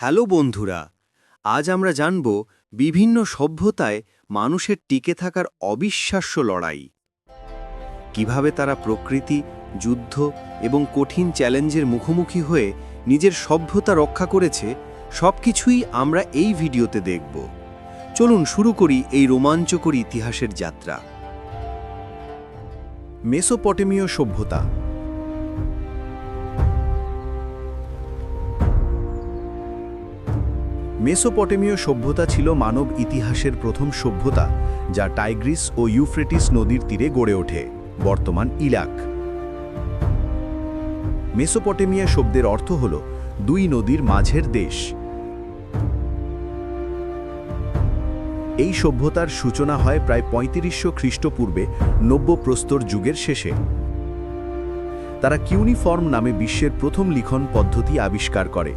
Hello বন্ধুরা, আজ আমরা জানব বিভিন্ন সভ্যতায় মানুষের টিকে থাকার অবিশ্বাস্য লড়াই। কীভাবে তারা প্রকৃতি, যুদ্ধ এবং কঠিন চ্যালেঞ্জের মুখোমুখি হয়ে নিজের সভ্যতা রক্ষা করেছে, সবকিছুই আমরা এই ভিডিওতে দেখব। চলুন শুরু করি এই রোমাঞ্চকর ইতিহাসের যাত্রা। মেসোপটেমীয় সভ্যতা মেসোপটেমীয় সভ্যতা ছিল মানব ইতিহাসের প্রথম সভ্যতা, যা টাইগ্রিস ও ইউফ্রেটিস নদীর তীরে গড়ে ওঠে, বর্তমান ইরাক মেসোপটেমিয়া শব্দের অর্থ হল দুই নদীর মাঝের দেশ। এই সভ্যতার সূচনা হয় প্রায় পঁয়ত্রিশশো খ্রিস্টপূর্বে নব্য প্রস্তর যুগের শেষে। তারা কিউনিফর্ম নামে বিশ্বের প্রথম লিখন পদ্ধতি আবিষ্কার করে।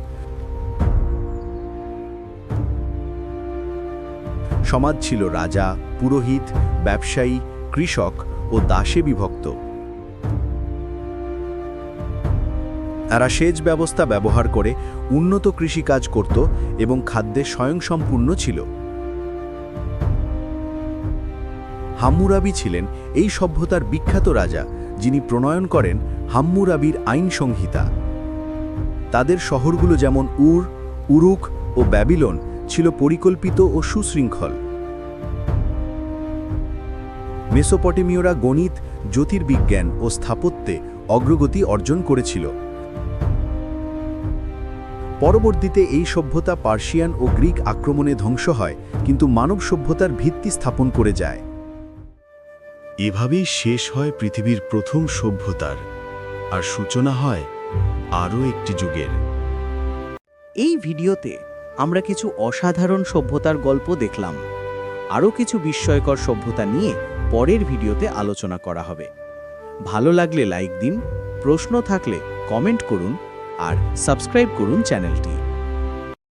সমাজ ছিল রাজা, পুরোহিত, ব্যবসায়ী, কৃষক ও দাসে বিভক্ত। তারা সেচ ব্যবস্থা ব্যবহার করে উন্নত কৃষিকাজ করত এবং খাদ্যে স্বয়ংসম্পূর্ণ ছিল। হাম্মুরাবি ছিলেন এই সভ্যতার বিখ্যাত রাজা, যিনি প্রণয়ন করেন হাম্মুরাবির আইন সংহিতা। তাদের শহরগুলো যেমন উর, উরুক ও ব্যাবিলন ছিল পরিকল্পিত ও সুশৃঙ্খল। মেসোপটেমীয়রা গণিত জ্যোতির্বিজ্ঞান ও স্থাপত্যে অগ্রগতি অর্জন করেছিল। পরবর্তীতে এই সভ্যতা পার্সিয়ান ও গ্রিক আক্রমণে ধ্বংস হয় কিন্তু মানব সভ্যতার ভিত্তি স্থাপন করে যায়। এভাবেই শেষ হয় পৃথিবীর প্রথম সভ্যতার। আর সূচনা হয় আরও একটি যুগের। এই ভিডিওতে আমরা কিছু অসাধারণ সভ্যতার গল্প দেখলাম। আরও কিছু বিস্ময়কর সভ্যতা নিয়ে পরের ভিডিওতে আলোচনা করা হবে। ভালো লাগলে লাইক দিন, প্রশ্ন থাকলে কমেন্ট করুন আর সাবস্ক্রাইব করুন চ্যানেলটি।